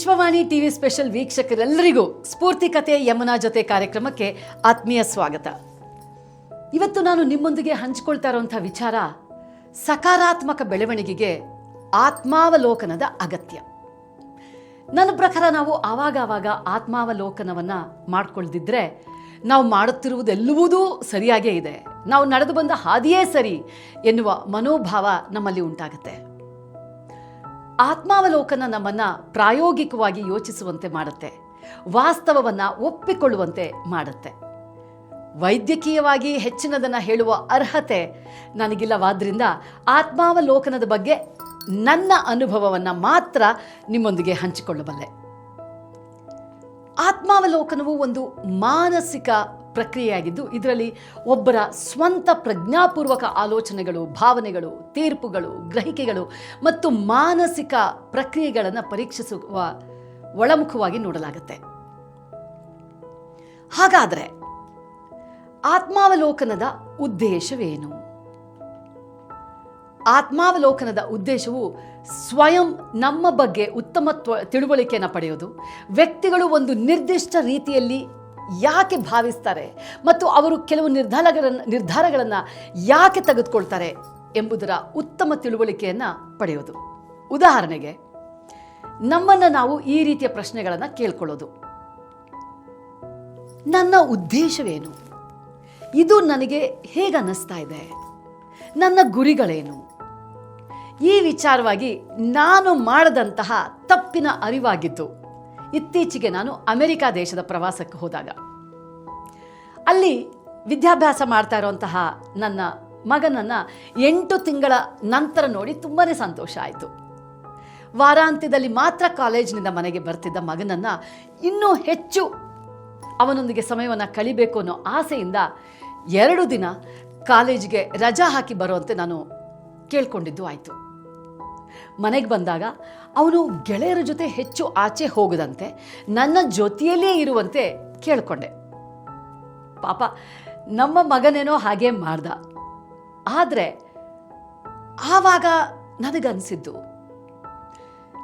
Vishwavani TV special ವೀಕ್ಷಕರೆಲ್ಲರಿಗೂ ಸ್ಫೂರ್ತಿ ಕಥೆ ಯಮುನಾ ಜೊತೆ ಕಾರ್ಯಕ್ರಮಕ್ಕೆ ಆತ್ಮೀಯ ಸ್ವಾಗತ. ಇವತ್ತು ನಾನು ನಿಮ್ಮೊಂದಿಗೆ ಹಂಚಿಕೊಳ್ತಾ ಇರುವಂಥ ವಿಚಾರ ಸಕಾರಾತ್ಮಕ ಬೆಳವಣಿಗೆಗೆ ಆತ್ಮಾವಲೋಕನದ ಅಗತ್ಯ. ನನ್ನ ಪ್ರಕಾರ ನಾವು ಆವಾಗ ಆವಾಗ ಆತ್ಮಾವಲೋಕನವನ್ನ ಮಾಡ್ಕೊಳ್ದಿದ್ರೆ ನಾವು ಮಾಡುತ್ತಿರುವುದೆಲ್ಲವುದೂ ಸರಿಯಾಗೇ ಇದೆ. ನಾವು ನಡೆದು ಬಂದ ಹಾದಿಯೇ ಸರಿ ಎನ್ನುವ ಮನೋಭಾವ ನಮ್ಮಲ್ಲಿ ಉಂಟಾಗುತ್ತೆ. ಆತ್ಮಾವಲೋಕನ ನಮ್ಮನ್ನ ಪ್ರಾಯೋಗಿಕವಾಗಿ ಯೋಚಿಸುವಂತೆ ಮಾಡುತ್ತೆ. ವಾಸ್ತವವನ್ನ ಒಪ್ಪಿಕೊಳ್ಳುವಂತೆ ಮಾಡುತ್ತೆ. ವೈದ್ಯಕೀಯವಾಗಿ ಹೆಚ್ಚಿನದನ್ನ ಹೇಳುವ ಅರ್ಹತೆ ನನಗಿಲ್ಲವಾದ್ರಿಂದ ಆತ್ಮಾವಲೋಕನದ ಬಗ್ಗೆ ನನ್ನ ಅನುಭವವನ್ನ ಮಾತ್ರ ನಿಮ್ಮೊಂದಿಗೆ ಹಂಚಿಕೊಳ್ಳಬಲ್ಲೆ. ಆತ್ಮಾವಲೋಕನವು ಒಂದು ಮಾನಸಿಕ ಪ್ರಕ್ರಿಯೆಯಾಗಿದ್ದು, ಇದರಲ್ಲಿ ಒಬ್ಬರ ಸ್ವಂತ ಪ್ರಜ್ಞಾಪೂರ್ವಕ ಆಲೋಚನೆಗಳು, ಭಾವನೆಗಳು, ತೀರ್ಪುಗಳು, ಗ್ರಹಿಕೆಗಳು ಮತ್ತು ಮಾನಸಿಕ ಪ್ರಕ್ರಿಯೆಗಳನ್ನು ಪರೀಕ್ಷಿಸುವ ಒಳಮುಖವಾಗಿ ನೋಡಲಾಗುತ್ತೆ. ಹಾಗಾದರೆ ಆತ್ಮಾವಲೋಕನದ ಉದ್ದೇಶವೇನು? ಆತ್ಮಾವಲೋಕನದ ಉದ್ದೇಶವು ಸ್ವಯಂ ನಮ್ಮ ಬಗ್ಗೆ ಉತ್ತಮ ತ್ವ- ತಿಳುವಳಿಕೆಯನ್ನು ಪಡೆಯೋದು, ವ್ಯಕ್ತಿಗಳು ಒಂದು ನಿರ್ದಿಷ್ಟ ರೀತಿಯಲ್ಲಿ ಯಾಕೆ ಭಾವಿಸ್ತಾರೆ ಮತ್ತು ಅವರು ಕೆಲವು ನಿರ್ಧಾರಗಳನ್ನು ನಿರ್ಧಾರಗಳನ್ನು ಯಾಕೆ ತೆಗೆದುಕೊಳ್ತಾರೆ ಎಂಬುದರ ಉತ್ತಮ ತಿಳುವಳಿಕೆಯನ್ನು ಪಡೆಯೋದು. ಉದಾಹರಣೆಗೆ, ನಮ್ಮನ್ನು ನಾವು ಈ ರೀತಿಯ ಪ್ರಶ್ನೆಗಳನ್ನು ಕೇಳ್ಕೊಳ್ಳೋದು. ನನ್ನ ಉದ್ದೇಶವೇನು? ಇದು ನನಗೆ ಹೇಗೆ ಅನ್ನಿಸ್ತಾ ಇದೆ? ನನ್ನ ಗುರಿಗಳೇನು? ಈ ವಿಚಾರವಾಗಿ ನಾನು ಮಾಡದಂತಹ ತಪ್ಪಿನ ಅರಿವಾಗಿದ್ದು ಇತ್ತೀಚೆಗೆ ನಾನು ಅಮೆರಿಕ ದೇಶದ ಪ್ರವಾಸಕ್ಕೆ ಹೋದಾಗ. ಅಲ್ಲಿ ವಿದ್ಯಾಭ್ಯಾಸ ಮಾಡ್ತಾ ಇರುವಂತಹ ನನ್ನ ಮಗನನ್ನು ಎಂಟು ತಿಂಗಳ ನಂತರ ನೋಡಿ ತುಂಬಾ ಸಂತೋಷ ಆಯಿತು. ವಾರಾಂತ್ಯದಲ್ಲಿ ಮಾತ್ರ ಕಾಲೇಜಿನಿಂದ ಮನೆಗೆ ಬರ್ತಿದ್ದ ಮಗನನ್ನು ಇನ್ನೂ ಹೆಚ್ಚು ಅವನೊಂದಿಗೆ ಸಮಯವನ್ನು ಕಳಿಬೇಕು ಅನ್ನೋ ಆಸೆಯಿಂದ ಎರಡು ದಿನ ಕಾಲೇಜಿಗೆ ರಜಾ ಹಾಕಿ ಬರುವಂತೆ ನಾನು ಕೇಳ್ಕೊಂಡಿದ್ದು ಆಯಿತು. ಮನೆಗೆ ಬಂದಾಗ ಅವನು ಗೆಳೆಯರ ಜೊತೆ ಹೆಚ್ಚು ಆಚೆ ಹೋಗದಂತೆ ನನ್ನ ಜೊತೆಯಲ್ಲೇ ಇರುವಂತೆ ಕೇಳ್ಕೊಂಡೆ. ಪಾಪ, ನಮ್ಮ ಮಗನೇನೋ ಹಾಗೆ ಮಾಡ್ದ. ಆದರೆ ಆವಾಗ ನನಗನ್ಸಿದ್ದು,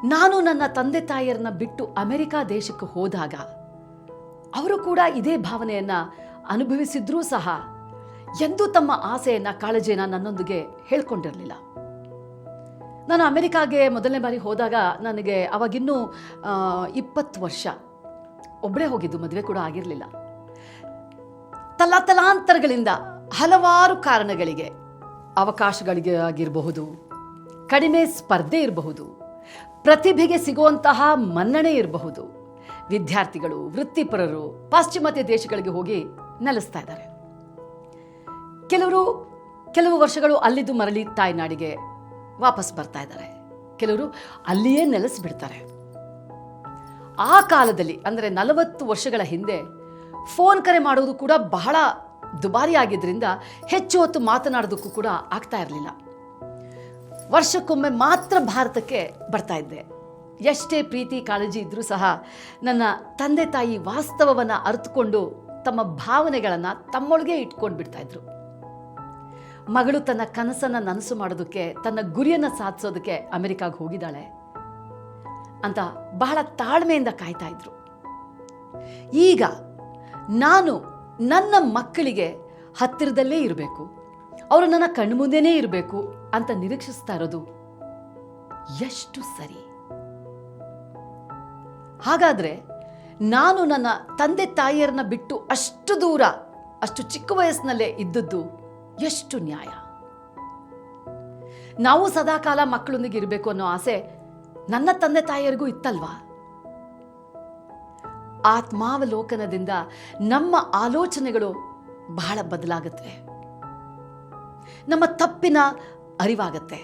ನಾನು ನನ್ನ ತಂದೆ ತಾಯಿಯರನ್ನ ಬಿಟ್ಟು ಅಮೆರಿಕಾ ದೇಶಕ್ಕೆ ಹೋದಾಗ ಅವರು ಕೂಡ ಇದೇ ಭಾವನೆಯನ್ನ ಅನುಭವಿಸಿದ್ರೂ ಸಹ, ಎಂದೂ ತಮ್ಮ ಆಸೆಯನ್ನ ಕಾಳಜಿಯನ್ನು ನನ್ನೊಂದಿಗೆ ಹೇಳ್ಕೊಂಡಿರಲಿಲ್ಲ. ನಾನು ಅಮೆರಿಕಾಗೆ ಮೊದಲನೇ ಬಾರಿ ಹೋದಾಗ ನನಗೆ ಅವಾಗಿನ್ನೂ ಇಪ್ಪತ್ತು ವರ್ಷ ಒಬ್ಬಳೇ ಹೋಗಿದ್ದು, ಮದುವೆ ಕೂಡ ಆಗಿರಲಿಲ್ಲ. ತಲಾತಲಾಂತರಗಳಿಂದ ಹಲವಾರು ಕಾರಣಗಳಿಗೆ ಅವಕಾಶಗಳಿಗೆ ಆಗಿರಬಹುದು, ಕಡಿಮೆ ಸ್ಪರ್ಧೆ ಇರಬಹುದು, ಪ್ರತಿಭೆಗೆ ಸಿಗುವಂತಹ ಮನ್ನಣೆ ಇರಬಹುದು, ವಿದ್ಯಾರ್ಥಿಗಳು, ವೃತ್ತಿಪರರು, ಪಾಶ್ಚಿಮಾತ್ಯ ದೇಶಗಳಿಗೆ ಹೋಗಿ ನೆಲೆಸ್ತಾ ಇದ್ದಾರೆ. ಕೆಲವರು, ಕೆಲವು ವರ್ಷಗಳು ಅಲ್ಲಿದ್ದು ಮರಳಿ ತಾಯ್ನಾಡಿಗೆ ವಾಪಸ್ ಬರ್ತಾ ಇದ್ದಾರೆ. ಕೆಲವರು ಅಲ್ಲಿಯೇ ನೆಲೆಸಿಬಿಡ್ತಾರೆ. ಆ ಕಾಲದಲ್ಲಿ, ಅಂದರೆ ನಲವತ್ತು ವರ್ಷಗಳ ಹಿಂದೆ, ಫೋನ್ ಕರೆ ಮಾಡೋದು ಕೂಡ ಬಹಳ ದುಬಾರಿ ಆಗಿದ್ದರಿಂದ ಹೆಚ್ಚು ಹೊತ್ತು ಮಾತನಾಡೋದಕ್ಕೂ ಕೂಡ ಆಗ್ತಾ ಇರಲಿಲ್ಲ. ವರ್ಷಕ್ಕೊಮ್ಮೆ ಮಾತ್ರ ಭಾರತಕ್ಕೆ ಬರ್ತಾ ಇದ್ದೆ. ಎಷ್ಟೇ ಪ್ರೀತಿ, ಕಾಳಜಿ ಇದ್ದರೂ ಸಹ ನನ್ನ ತಂದೆ ತಾಯಿ ವಾಸ್ತವವನ್ನು ಅರಿತುಕೊಂಡು ತಮ್ಮ ಭಾವನೆಗಳನ್ನು ತಮ್ಮೊಳಗೆ ಇಟ್ಕೊಂಡು ಬಿಡ್ತಾ ಇದ್ರು. ಮಗಳು ತನ್ನ ಕನಸನ್ನು ನನಸು ಮಾಡೋದಕ್ಕೆ, ತನ್ನ ಗುರಿಯನ್ನು ಸಾಧಿಸೋದಕ್ಕೆ ಅಮೆರಿಕಾಗೆ ಹೋಗಿದ್ದಾಳೆ. ಅಂತ ಬಹಳ ತಾಳ್ಮೆಯಿಂದ ಕಾಯ್ತಾ ಇದ್ರು. ಈಗ ನಾನು ನನ್ನ ಮಕ್ಕಳಿಗೆ ಹತ್ತಿರದಲ್ಲೇ ಇರಬೇಕು. ಅವರು ನನ್ನ ಕಣ್ಮುಂದೆನೇ ಇರಬೇಕು ಅಂತ ನಿರೀಕ್ಷಿಸ್ತಾ ಇರೋದು ಎಷ್ಟು ಸರಿ. ಹಾಗಾದ್ರೆ ನಾನು ನನ್ನ ತಂದೆ ತಾಯಿಯರನ್ನ ಬಿಟ್ಟು ಅಷ್ಟು ದೂರ, ಅಷ್ಟು ಚಿಕ್ಕ ವಯಸ್ಸಿನಲ್ಲೇ ಇದ್ದದ್ದು ಎಷ್ಟು ನ್ಯಾಯ? ನಾವು ಸದಾಕಾಲ ಮಕ್ಕಳೊಂದಿಗೆ ಇರಬೇಕು ಅನ್ನೋ ಆಸೆ ನನ್ನ ತಂದೆ ತಾಯಿಯರಿಗೂ ಇತ್ತಲ್ವಾ? ಆತ್ಮಾವಲೋಕನದಿಂದ ನಮ್ಮ ಆಲೋಚನೆಗಳು ಬಹಳ ಬದಲಾಗುತ್ತೆ. ನಮ್ಮ ತಪ್ಪಿನ ಅರಿವಾಗತ್ತೆ.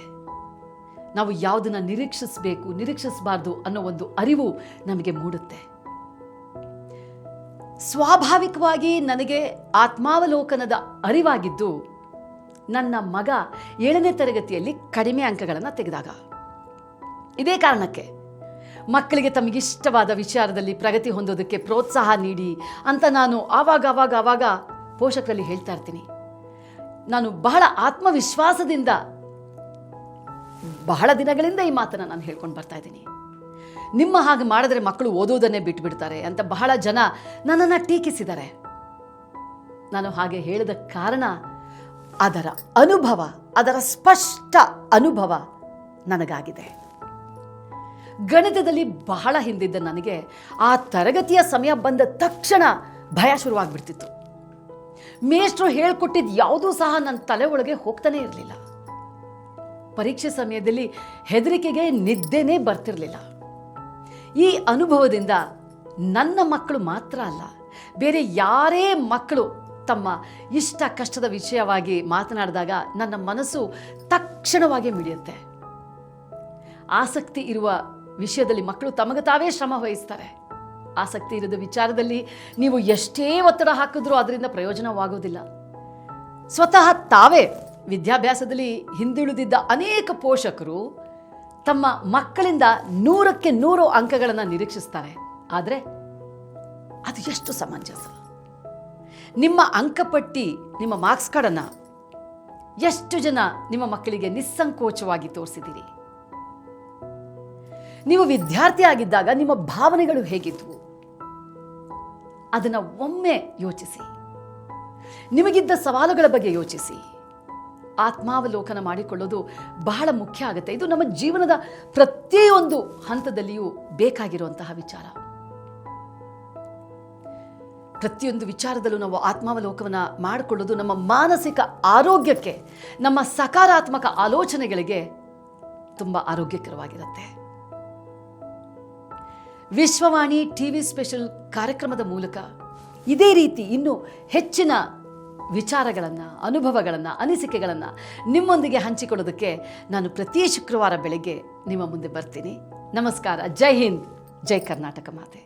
ನಾವು ಯಾವುದನ್ನು ನಿರೀಕ್ಷಿಸಬೇಕು, ನಿರೀಕ್ಷಿಸಬಾರ್ದು ಅನ್ನೋ ಒಂದು ಅರಿವು ನಮಗೆ ಮೂಡುತ್ತೆ. ಸ್ವಾಭಾವಿಕವಾಗಿ ನನಗೆ ಆತ್ಮಾವಲೋಕನದ ಅರಿವಾಗಿದ್ದು ನನ್ನ ಮಗ ಏಳನೇ ತರಗತಿಯಲ್ಲಿ ಕಡಿಮೆ ಅಂಕಗಳನ್ನು ತೆಗೆದಾಗ. ಇದೇ ಕಾರಣಕ್ಕೆ ಮಕ್ಕಳಿಗೆ ತಮಗಿಷ್ಟವಾದ ವಿಚಾರದಲ್ಲಿ ಪ್ರಗತಿ ಹೊಂದೋದಕ್ಕೆ ಪ್ರೋತ್ಸಾಹ ನೀಡಿ ಅಂತ ನಾನು ಆವಾಗ ಆವಾಗ ಆವಾಗ ಪೋಷಕರಲ್ಲಿ ಹೇಳ್ತಾ ಇರ್ತೀನಿ. ನಾನು ಬಹಳ ಆತ್ಮವಿಶ್ವಾಸದಿಂದ, ಬಹಳ ದಿನಗಳಿಂದ ಈ ಮಾತನ್ನು ನಾನು ಹೇಳ್ಕೊಂಡು ಬರ್ತಾ ಇದ್ದೀನಿ. ನಿಮ್ಮ ಹಾಗೆ ಮಾಡಿದ್ರೆ ಮಕ್ಕಳು ಓದೋದನ್ನೇ ಬಿಟ್ಬಿಡ್ತಾರೆ ಅಂತ ಬಹಳ ಜನ ನನ್ನನ್ನು ಟೀಕಿಸಿದ್ದಾರೆ. ನಾನು ಹಾಗೆ ಹೇಳಿದ ಕಾರಣ ಅದರ ಅನುಭವ, ಅದರ ಸ್ಪಷ್ಟ ಅನುಭವ ನನಗಾಗಿದೆ. ಗಣಿತದಲ್ಲಿ ಬಹಳ ಹಿಂದಿದ್ದ ನನಗೆ ಆ ತರಗತಿಯ ಸಮಯ ಬಂದ ತಕ್ಷಣ ಭಯ ಶುರುವಾಗ್ಬಿಡ್ತಿತ್ತು. ಮೇಷ್ಟ್ರು ಹೇಳ್ಕೊಟ್ಟಿದ್ದು ಯಾವುದೂ ಸಹ ನನ್ನ ತಲೆ ಒಳಗೆ ಹೋಗ್ತಾನೆ ಇರಲಿಲ್ಲ. ಪರೀಕ್ಷೆ ಸಮಯದಲ್ಲಿ ಹೆದರಿಕೆಗೆ ನಿದ್ದೆನೇ ಬರ್ತಿರಲಿಲ್ಲ. ಈ ಅನುಭವದಿಂದ ನನ್ನ ಮಕ್ಕಳು ಮಾತ್ರ ಅಲ್ಲ, ಬೇರೆ ಯಾರೇ ಮಕ್ಕಳು ತಮ್ಮ ಇಷ್ಟ ಕಷ್ಟದ ವಿಷಯವಾಗಿ ಮಾತನಾಡಿದಾಗ ನನ್ನ ಮನಸ್ಸು ತಕ್ಷಣವಾಗಿ ಮಿಡಿಯುತ್ತೆ. ಆಸಕ್ತಿ ಇರುವ ವಿಷಯದಲ್ಲಿ ಮಕ್ಕಳು ತಮಗೆ ತಾವೇ ಶ್ರಮ ವಹಿಸ್ತಾರೆ. ಆಸಕ್ತಿ ಇರದ ವಿಚಾರದಲ್ಲಿ ನೀವು ಎಷ್ಟೇ ಒತ್ತಡ ಹಾಕಿದ್ರೂ ಅದರಿಂದ ಪ್ರಯೋಜನವಾಗೋದಿಲ್ಲ. ಸ್ವತಃ ತಾವೇ ವಿದ್ಯಾಭ್ಯಾಸದಲ್ಲಿ ಹಿಂದುಳಿದಿದ್ದ ಅನೇಕ ಪೋಷಕರು ತಮ್ಮ ಮಕ್ಕಳಿಂದ ನೂರಕ್ಕೆ ನೂರು ಅಂಕಗಳನ್ನು ನಿರೀಕ್ಷಿಸ್ತಾರೆ. ಆದರೆ ಅದು ಎಷ್ಟು ಸಮಂಜಸ? ನಿಮ್ಮ ಅಂಕಪಟ್ಟಿ, ನಿಮ್ಮ ಮಾರ್ಕ್ಸ್ ಕಾರ್ಡನ್ನು ಎಷ್ಟು ಜನ ನಿಮ್ಮ ಮಕ್ಕಳಿಗೆ ನಿಸ್ಸಂಕೋಚವಾಗಿ ತೋರಿಸಿದ್ದೀರಿ? ನೀವು ವಿದ್ಯಾರ್ಥಿ ಆಗಿದ್ದಾಗ ನಿಮ್ಮ ಭಾವನೆಗಳು ಹೇಗಿದ್ವು? ಅದನ್ನು ಒಮ್ಮೆ ಯೋಚಿಸಿ. ನಿಮಗಿದ್ದ ಸವಾಲುಗಳ ಬಗ್ಗೆ ಯೋಚಿಸಿ. ಆತ್ಮಾವಲೋಕನ ಮಾಡಿಕೊಳ್ಳೋದು ಬಹಳ ಮುಖ್ಯ ಆಗುತ್ತೆ. ಇದು ನಮ್ಮ ಜೀವನದ ಪ್ರತಿಯೊಂದು ಹಂತದಲ್ಲಿಯೂ ಬೇಕಾಗಿರುವಂತಹ ವಿಚಾರ. ಪ್ರತಿಯೊಂದು ವಿಚಾರದಲ್ಲೂ ನಾವು ಆತ್ಮಾವಲೋಕವನ್ನು ಮಾಡಿಕೊಳ್ಳೋದು ನಮ್ಮ ಮಾನಸಿಕ ಆರೋಗ್ಯಕ್ಕೆ, ನಮ್ಮ ಸಕಾರಾತ್ಮಕ ಆಲೋಚನೆಗಳಿಗೆ ತುಂಬ ಆರೋಗ್ಯಕರವಾಗಿರುತ್ತೆ. ವಿಶ್ವವಾಣಿ ಟಿ ವಿ ಸ್ಪೆಷಲ್ ಕಾರ್ಯಕ್ರಮದ ಮೂಲಕ ಇದೇ ರೀತಿ ಇನ್ನೂ ಹೆಚ್ಚಿನ ವಿಚಾರಗಳನ್ನು, ಅನುಭವಗಳನ್ನು, ಅನಿಸಿಕೆಗಳನ್ನು ನಿಮ್ಮೊಂದಿಗೆ ಹಂಚಿಕೊಳ್ಳೋದಕ್ಕೆ ನಾನು ಪ್ರತಿ ಶುಕ್ರವಾರ ಬೆಳಗ್ಗೆ ನಿಮ್ಮ ಮುಂದೆ ಬರ್ತೀನಿ. ನಮಸ್ಕಾರ. ಜೈ ಹಿಂದ್. ಜೈ ಕರ್ನಾಟಕ ಮಾತೆ.